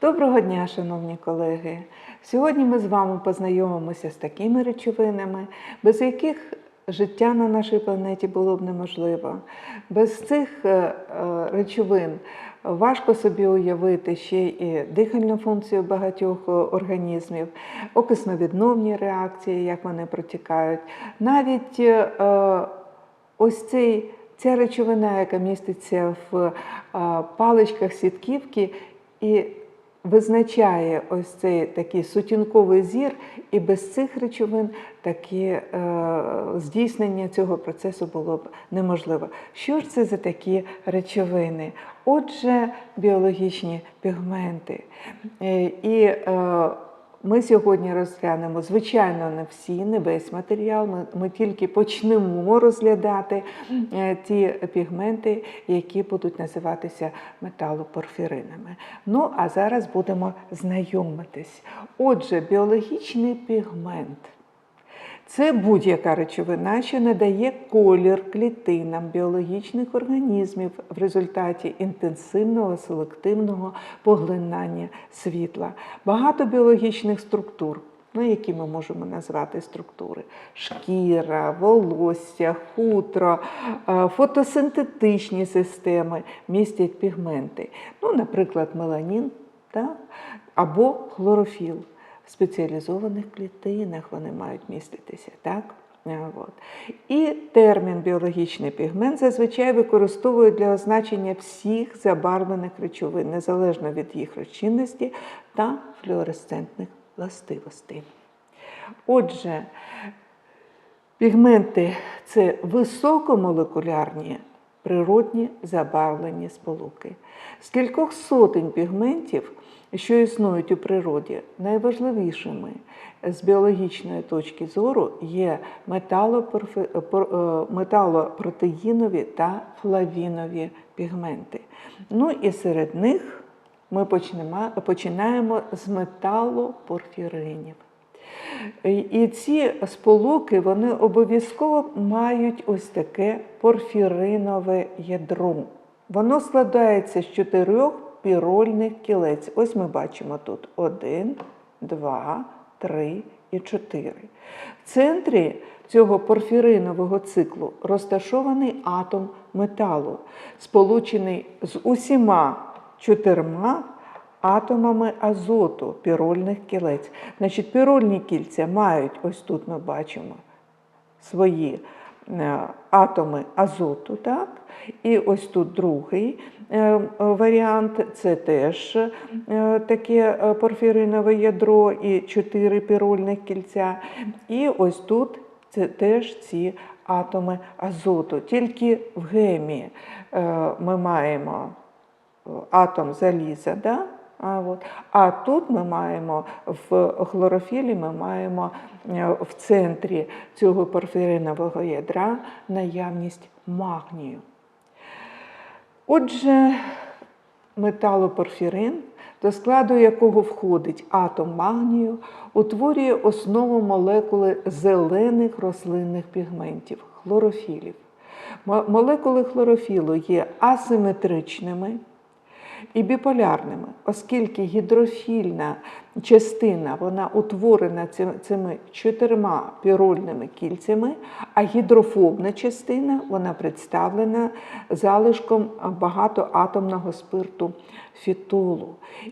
Доброго дня, шановні колеги! Сьогодні ми з вами познайомимося з такими речовинами, без яких життя на нашій планеті було б неможливо. Без цих е, е, речовин важко собі уявити ще і дихальну функцію багатьох е, організмів, окисновідновні реакції, як вони протікають. Навіть ось цей. Ця речовина, яка міститься в паличках сітківки, і визначає ось цей такий сутінковий зір, і без цих речовин таке здійснення цього процесу було б неможливо. Що ж це за такі речовини? Отже, біологічні пігменти. Е, І е, ми сьогодні розглянемо, звичайно, не всі, не весь матеріал. Ми, ми тільки почнемо розглядати е, ті пігменти, які будуть називатися металопорфіринами. Ну, а зараз будемо знайомитись. Отже, біологічний пігмент. Це будь-яка речовина, що надає колір клітинам біологічних організмів в результаті інтенсивного селективного поглинання світла. Багато біологічних структур. Ну, які ми можемо назвати структури: шкіра, волосся, хутро, е, фотосинтетичні системи містять пігменти. Ну, наприклад, меланін так? або хлорофіл. Спеціалізованих клітинах вони мають міститися. так? От. І термін біологічний пігмент зазвичай використовують для означення всіх забарвлених речовин, незалежно від їх розчинності та флюоресцентних властивостей. Отже, пігменти це високомолекулярні природні забарвлені сполуки. З кількох сотень пігментів, що існують у природі, найважливішими з біологічної точки зору є е, металопротеїнові та флавінові пігменти. Ну і серед них ми починаємо з металопорфіринів. І ці сполуки вони обов'язково мають ось таке порфіринове ядро. Воно складається з чотирьох пірольних кілець. Ось ми бачимо тут один, два, три і чотири. В центрі цього порфіринового циклу розташований атом металу, сполучений з усіма чотирма атомами азоту пірольних кілець. Значить, пірольні кільця мають, ось тут ми бачимо свої атоми азоту, так? І ось тут другий е, варіант це теж е, таке е, порфіринове ядро і чотири пірольних кільця. І ось тут це теж ці атоми азоту. Тільки в гемі е, ми маємо атом заліза. Да? А, от. а тут ми маємо в хлорофілі, ми маємо е, в центрі цього порфіринового ядра наявність магнію. Отже, металопорфірин, до складу якого входить атом магнію, утворює основу молекули зелених рослинних пігментів хлорофілів. Молекули хлорофілу є асиметричними і біполярними, оскільки гідрофільна частина вона утворена цими чотирма пірольними кільцями, а гідрофобна частина вона представлена залишком багатоатомного спирту фітолу.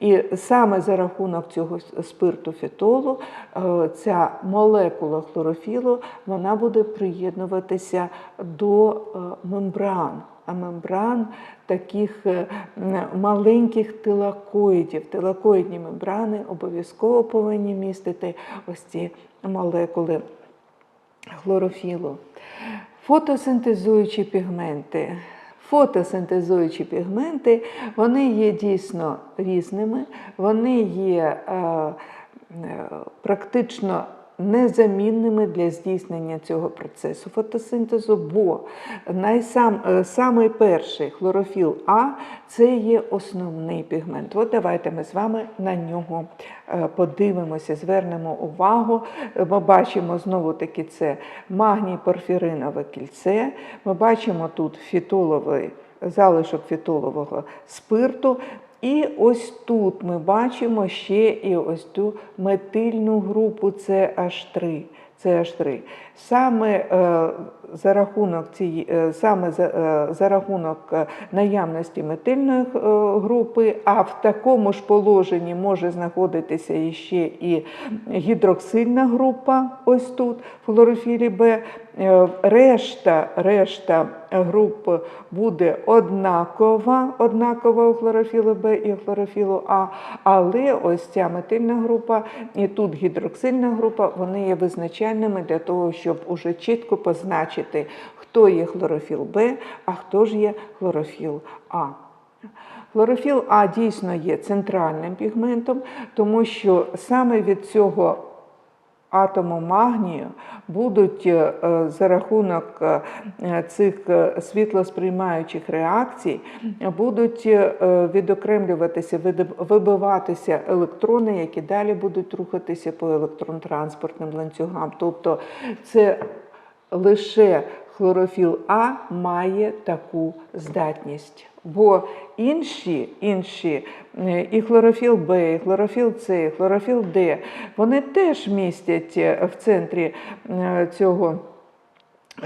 І саме за рахунок цього спирту фітолу е, ця молекула хлорофілу вона буде приєднуватися до е, мембран а мембран таких е, маленьких тилакоїдів. Тилакоїдні мембрани обов'язково повинні містити ось ці молекули хлорофілу. Фотосинтезуючі пігменти. Фотосинтезуючі пігменти вони є дійсно різними, вони є е, е, практично незамінними для здійснення цього процесу фотосинтезу, бо найсам, е, самий перший хлорофіл А це є основний пігмент. От давайте ми з вами на нього е, подивимося, звернемо увагу. Е, Ми бачимо знову таки це магній порфіринове кільце. Ми бачимо тут фітоловий залишок фітолового спирту. І ось тут ми бачимо ще і ось ту метильну групу CH3. CH3. Саме е, за рахунок цієї, е, саме за, е, за рахунок е, наявності метильної групи, а в такому ж положенні може знаходитися іще і гідроксильна група, ось тут, в хлорофілі Б. Решта, решта груп буде однакова, однакова у хлорофілу Б і хлорофілу А, але ось ця метильна група і тут гідроксильна група, вони є визначальними для того, щоб уже чітко позначити, хто є хлорофіл Б, а хто ж є хлорофіл А. Хлорофіл А дійсно є центральним пігментом, тому що саме від цього атому магнію будуть е, за рахунок е, цих е, світлосприймаючих реакцій будуть відокремлюватися, вибиватися електрони, які далі будуть рухатися по електронтранспортним ланцюгам. Тобто це лише хлорофіл А має таку здатність. Бо інші, інші е, і хлорофіл Б, і хлорофіл С, і хлорофіл Д, вони теж містять е, в центрі е, цього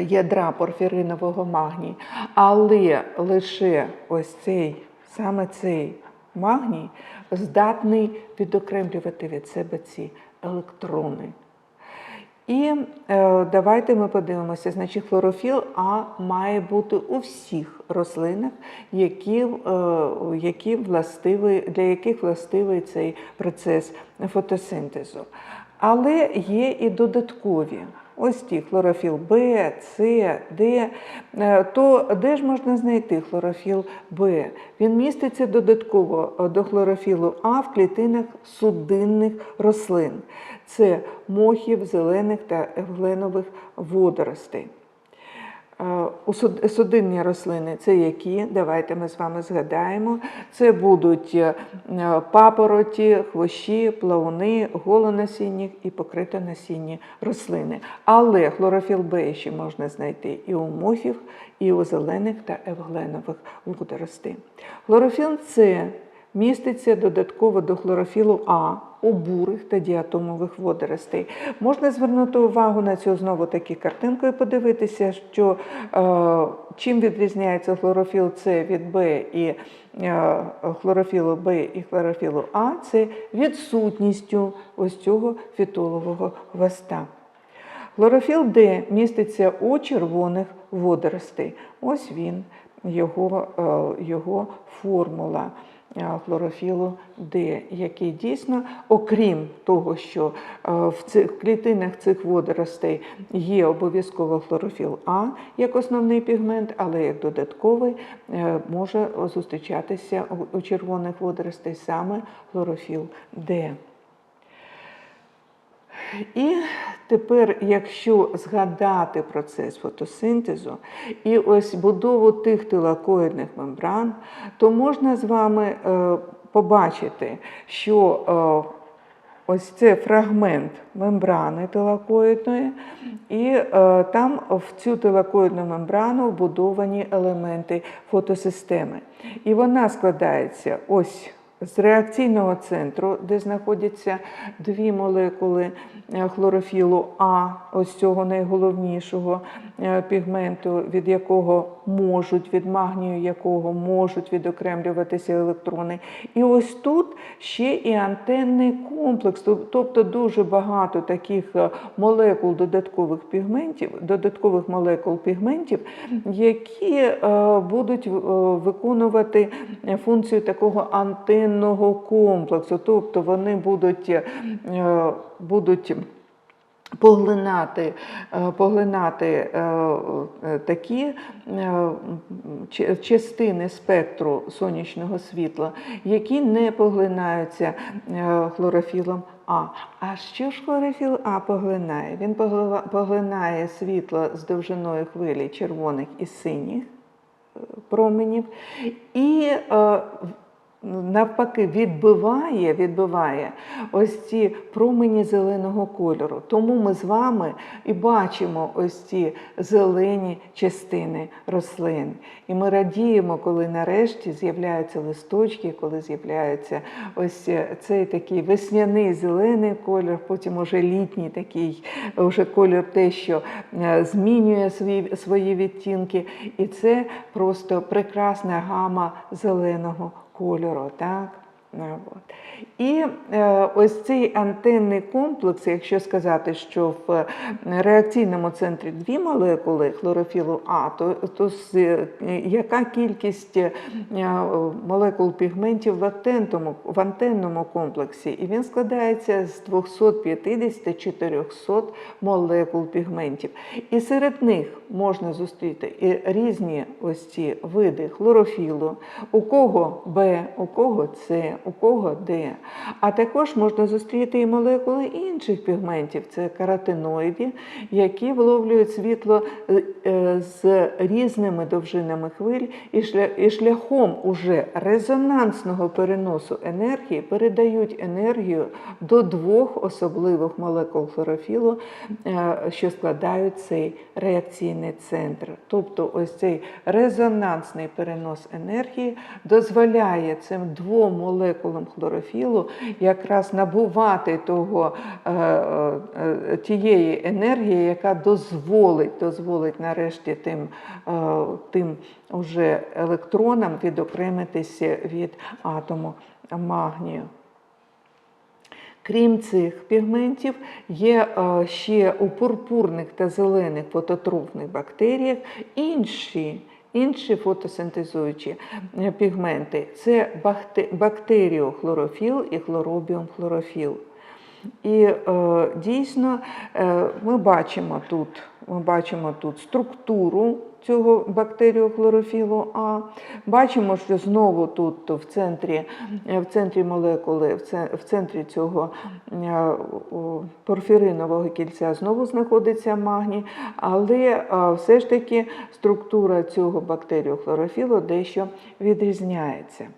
ядра порфіринового магнію, але лише ось цей, саме цей магній здатний відокремлювати від себе ці електрони. І е, давайте ми подивимося, значить, хлорофіл А має бути у всіх рослинах, які, е, які властивий, для яких властивий цей процес фотосинтезу. Але є і додаткові. Ось ті хлорофіл Б, С, Д. Е, То де ж можна знайти хлорофіл Б? Він міститься додатково е, до хлорофілу А в клітинах судинних рослин. Це мохів, зелених та евгленових водоростей. Судинні рослини це які? Давайте ми з вами згадаємо. Це будуть е, папороті, хвощі, плавуни, голонасінні і покритонасінні рослини. Але хлорофіл Б ще можна знайти і у мохів, і у зелених та евгленових водоростей. Хлорофіл С міститься додатково до хлорофілу А у бурих та діатомових водоростей. Можна звернути увагу на цю знову таки картинку і подивитися, що е, чим відрізняється хлорофіл С від Б і е, хлорофілу Б і хлорофілу А, це відсутністю ось цього фітолового хвоста. Хлорофіл Д міститься у червоних водоростей. Ось він, його, е, його формула хлорофілу Д, який дійсно, окрім того, що е, в цих клітинах цих водоростей є обов'язково хлорофіл А як основний пігмент, але як додатковий е, може зустрічатися у червоних водоростей саме хлорофіл Д. І тепер, якщо згадати процес фотосинтезу і ось будову тих тилакоїдних мембран, то можна з вами е, побачити, що е, ось це фрагмент мембрани тилакоїдної, і е, там в цю тилакоїдну мембрану вбудовані елементи фотосистеми. І вона складається ось з реакційного центру, де знаходяться дві молекули е, хлорофілу А, ось цього найголовнішого е, пігменту, від якого можуть, від магнію якого можуть відокремлюватися електрони. І ось тут ще і антенний комплекс, тобто дуже багато таких е, молекул додаткових пігментів, додаткових молекул пігментів, які будуть виконувати функцію такого антенного комплексу, тобто вони будуть, е, будуть поглинати, е, поглинати е, такі частини спектру сонячного світла, які не поглинаються хлорофілом А. А що ж хлорофіл А поглинає? Він поглинає світло з довжиною хвилі червоних і синіх променів і навпаки відбиває, відбиває ось ці промені зеленого кольору. Тому ми з вами і бачимо ось ці зелені частини рослин. І ми радіємо, коли нарешті з'являються листочки, коли з'являється ось цей такий весняний зелений колір, потім уже літній такий уже колір те, що е, змінює свої, свої відтінки. І це просто прекрасна гама зеленого кольору. Так? І е, ось цей антенний комплекс, якщо сказати, що в е, реакційному центрі дві молекули хлорофілу А, то, то е, яка кількість молекул пігментів в антенному, в антенному комплексі? І він складається з 250-400 молекул пігментів. І серед них можна зустріти і різні ось ці види хлорофілу, у кого Б, у кого С, у кого Д. А також можна зустріти і молекули інших пігментів, це каротиноїді, які вловлюють світло е, е, з різними довжинами хвиль і шляхом уже резонансного переносу енергії передають енергію до двох особливих молекул хлорофілу, е, що складають цей реакційний центр. Тобто ось цей резонансний перенос енергії дозволяє цим двом молекулам хлорофілу якраз набувати того, е, е, тієї енергії, яка дозволить, дозволить нарешті тим, е, тим уже електронам відокремитися від атому магнію. Крім цих пігментів, є ще у пурпурних та зелених фототрофних бактеріях інші, інші фотосинтезуючі е, пігменти це бактеріохлорофіл і хлоробіум-хлорофіл. І е, дійсно е, ми бачимо тут, ми бачимо тут структуру цього бактеріохлорофілу А. Бачимо, що знову тут в центрі, е, в центрі молекули, в центрі цього е, порфіринового кільця знову знаходиться магній, але е, все ж таки структура цього бактеріохлорофілу дещо відрізняється.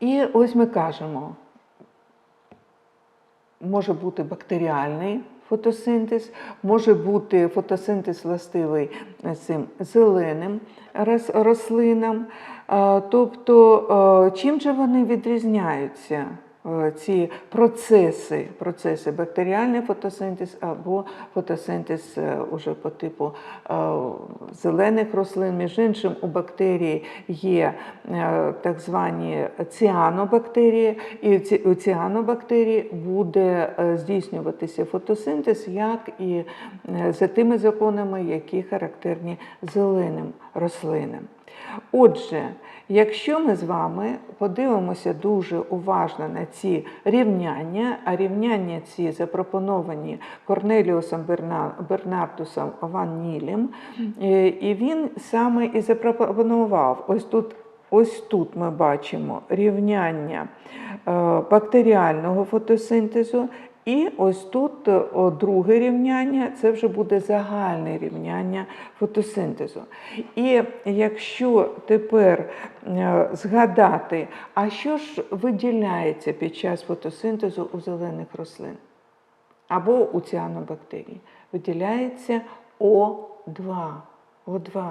І ось ми кажемо, може бути бактеріальний фотосинтез, може бути фотосинтез властивий цим зеленим рослинам. Тобто, чим же вони відрізняються? Е, Ці процеси, процеси бактеріальний фотосинтез або фотосинтез е, уже по типу е, зелених рослин. Між іншим, у бактерії є так звані ціанобактерії, і у ціанобактерії буде здійснюватися фотосинтез, як і за тими законами, які характерні зеленим рослинам. Отже, якщо ми з вами подивимося дуже уважно на ці рівняння, а рівняння ці запропоновані Корнеліусом Бернардусом Ван Нілем, е, і він саме і запропонував ось тут. Ось тут ми бачимо рівняння е, бактеріального фотосинтезу, і ось тут е, о, друге рівняння це вже буде загальне рівняння фотосинтезу. І якщо тепер е, згадати, а що ж виділяється під час фотосинтезу у зелених рослин або у ціанобактерій, виділяється О2. О2.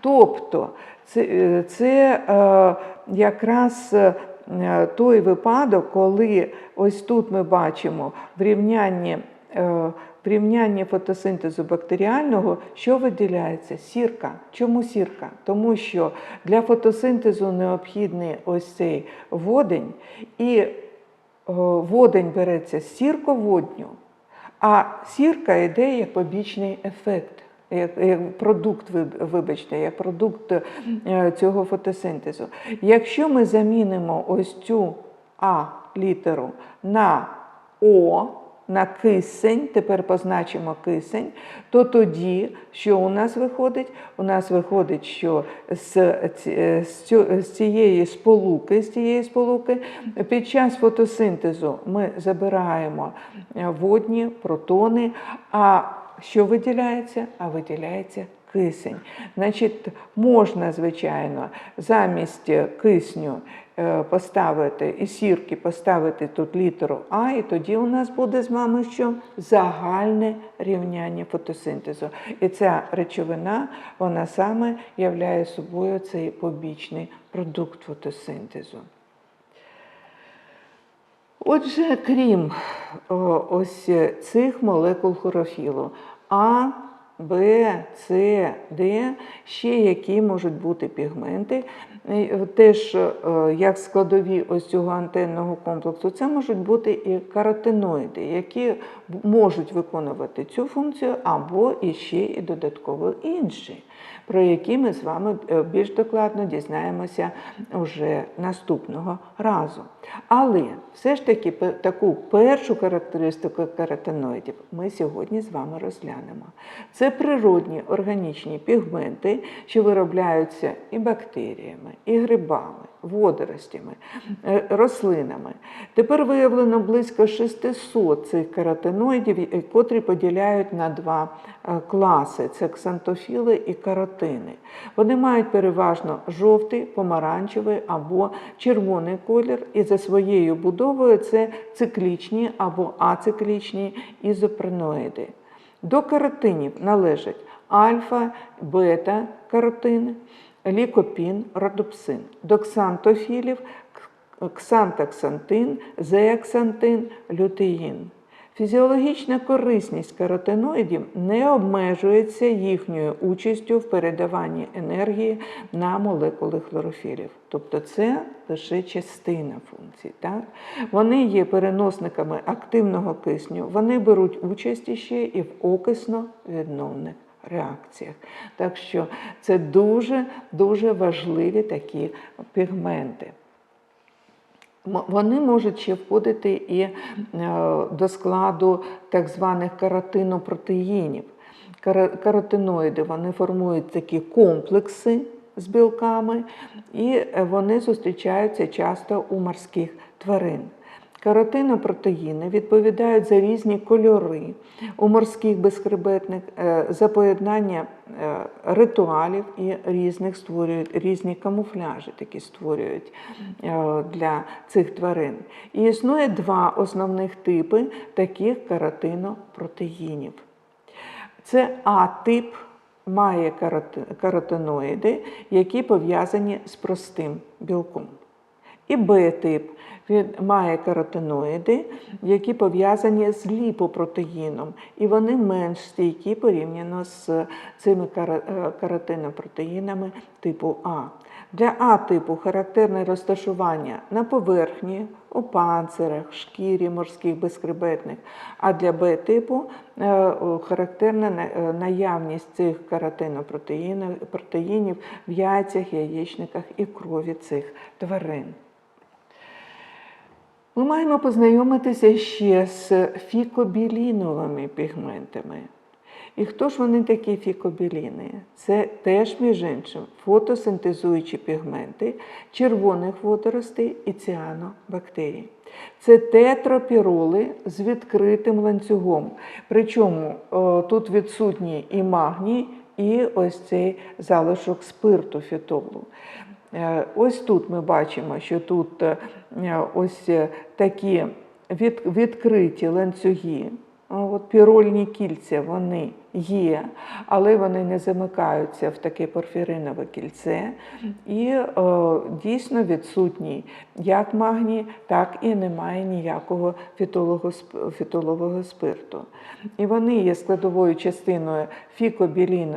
Тобто це, е, це е, якраз той випадок, коли ось тут ми бачимо в рівнянні, е, в рівнянні фотосинтезу бактеріального, що виділяється? Сірка. Чому сірка? Тому що для фотосинтезу необхідний ось цей водень, і е, водень береться з сірководню, а сірка йде як побічний ефект. Як, продукт, вибачте, як продукт е, цього фотосинтезу. Якщо ми замінимо ось цю А літеру на О, на кисень, тепер позначимо кисень, то тоді, що у нас виходить? У нас виходить, що з, з, цієї сполуки, з цієї сполуки під час фотосинтезу ми забираємо е, водні, протони, а що виділяється? А виділяється кисень. Значить, можна, звичайно, замість кисню е, поставити і сірки поставити тут літеру А, і тоді у нас буде з вами що? Загальне рівняння фотосинтезу. І ця речовина, вона саме являє собою цей побічний продукт фотосинтезу. Отже, крім ось цих молекул хлорофілу А, Б, С, Д, ще які можуть бути пігменти, е, теж е, як складові ось цього антенного комплексу, це можуть бути і каротиноїди, які можуть виконувати цю функцію, або іще і додатково інші, про які ми з вами е, більш докладно дізнаємося вже наступного разу. Але все ж таки таку першу характеристику каротиноїдів ми сьогодні з вами розглянемо. Це природні органічні пігменти, що виробляються і бактеріями, і грибами, водоростями, е, рослинами. Тепер виявлено близько 600 цих каротиноїдів, котрі поділяють на два е, класи: це ксантофіли і каротини. Вони мають переважно жовтий, помаранчевий або червоний колір, і за своєю будовою це циклічні або ациклічні ізопреноїди. До каротинів належать альфа, бета каротини, лікопін, родопсин. До ксантофілів ксантаксантин, зеаксантин, лютеїн. Фізіологічна корисність каротиноїдів не обмежується їхньою участю в передаванні енергії на молекули хлорофілів. Тобто це лише частина функцій. Так? Вони є переносниками активного кисню, вони беруть участь іще і в окисно-відновних реакціях. Так що це дуже-дуже важливі такі пігменти. Вони можуть ще входити і е, до складу так званих каротинопротеїнів. Каротиноїди вони формують такі комплекси з білками, і е, вони зустрічаються часто у морських тварин. Каротинопротеїни відповідають за різні кольори у морських безхребетних, е, за поєднання е, ритуалів і різних створюють різні камуфляжі, такі створюють е, для цих тварин. І існує два основних типи таких каротинопротеїнів. Це А-тип має каротиноїди, які пов'язані з простим білком. І Б-тип він має каротиноїди, які пов'язані з ліпопротеїном, і вони менш стійкі порівняно з цими е, каротинопротеїнами типу А. Для А-типу характерне розташування на поверхні, у панцирах, шкірі морських безхребетних, а для Б-типу е, характерна е, наявність цих каротинопротеїнів в яйцях, яєчниках і крові цих тварин. Ми маємо познайомитися ще з фікобіліновими пігментами. І хто ж вони такі фікобіліни? Це теж, між іншим, фотосинтезуючі пігменти червоних водоростей і ціанобактерій. Це тетрапіроли з відкритим ланцюгом. Причому о, тут відсутній і магній, і ось цей залишок спирту фітолу. Е, Ось тут ми бачимо, що тут е, ось е, такі від, відкриті ланцюги. От пірольні кільця вони є, але вони не замикаються в таке порфіринове кільце. І е, дійсно відсутній як магній, так і немає ніякого фітолового спирту. І вони є складовою частиною фікобілін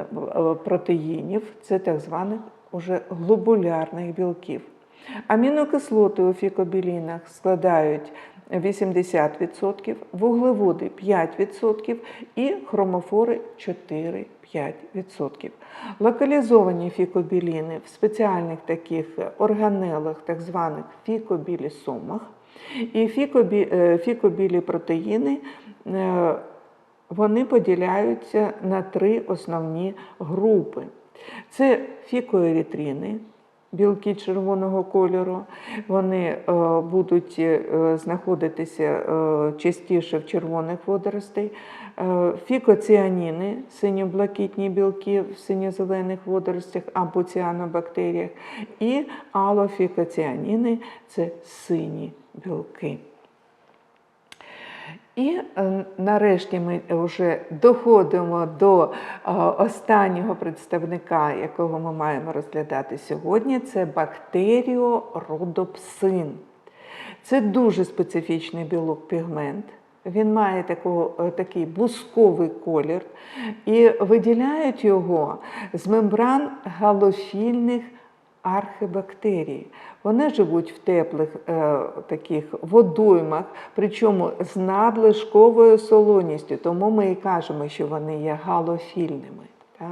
протеїнів, це так званих уже глобулярних білків. Амінокислоти у фікобілінах складають 80%, вуглеводи 5% і хромофори 4-5%. Локалізовані фікобіліни в спеціальних таких органелах, так званих фікобілісомах. І фікобі, е, фікобілі протеїни е, вони поділяються на три основні групи. Це фікоерітрини, білки червоного кольору. Вони е, будуть е, знаходитися е, частіше в червоних водоростей. Фікоціаніни, синьо-блакитні білки в синьо-зелених водоростях або ціанобактеріях. І алофікоціаніни це сині білки. І е, нарешті ми вже доходимо до е, останнього представника, якого ми маємо розглядати сьогодні. Це бактеріородопсин. Це дуже специфічний білок пігмент. Він має такого, е, такий бусковий колір і виділяють його з мембран галофільних архибактерій. Вони живуть в теплих е, таких водоймах, причому з надлишковою солоністю, тому ми і кажемо, що вони є галофільними. Так?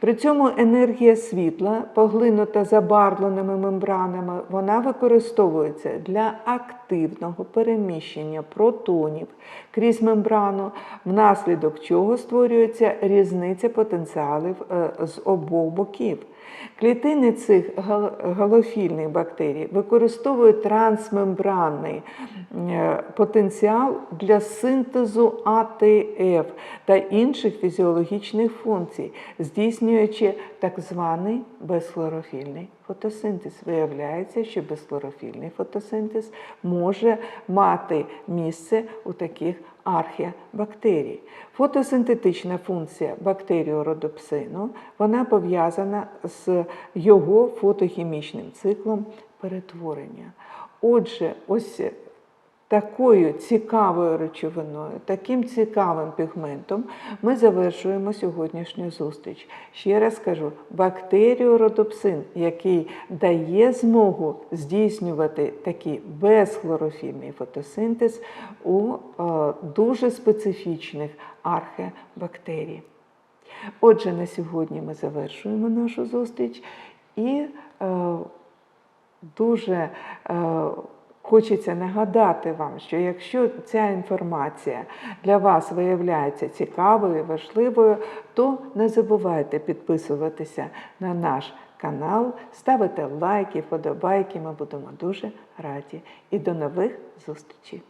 При цьому енергія світла, поглинута забарвленими мембранами, вона використовується для активного переміщення протонів крізь мембрану, внаслідок чого створюється різниця потенціалів е, з обох боків. Клітини цих галофільних бактерій використовують трансмембранний е, потенціал для синтезу АТФ та інших фізіологічних функцій, здійснюючи так званий безхлорофільний фотосинтез. Виявляється, що безхлорофільний фотосинтез може мати місце у таких археобактерій. Фотосинтетична функція бактеріородопсину вона пов'язана з його фотохімічним циклом перетворення. Отже, ось такою цікавою речовиною, таким цікавим пігментом ми завершуємо сьогоднішню зустріч. Ще раз кажу, бактеріородопсин, який дає змогу здійснювати такий безхлорофільний фотосинтез у е, дуже специфічних архебактерій. Отже, на сьогодні ми завершуємо нашу зустріч і е, дуже е, хочеться нагадати вам, що якщо ця інформація для вас виявляється цікавою, і важливою, то не забувайте підписуватися на наш канал, ставити лайки, вподобайки. Ми будемо дуже раді. І до нових зустрічей!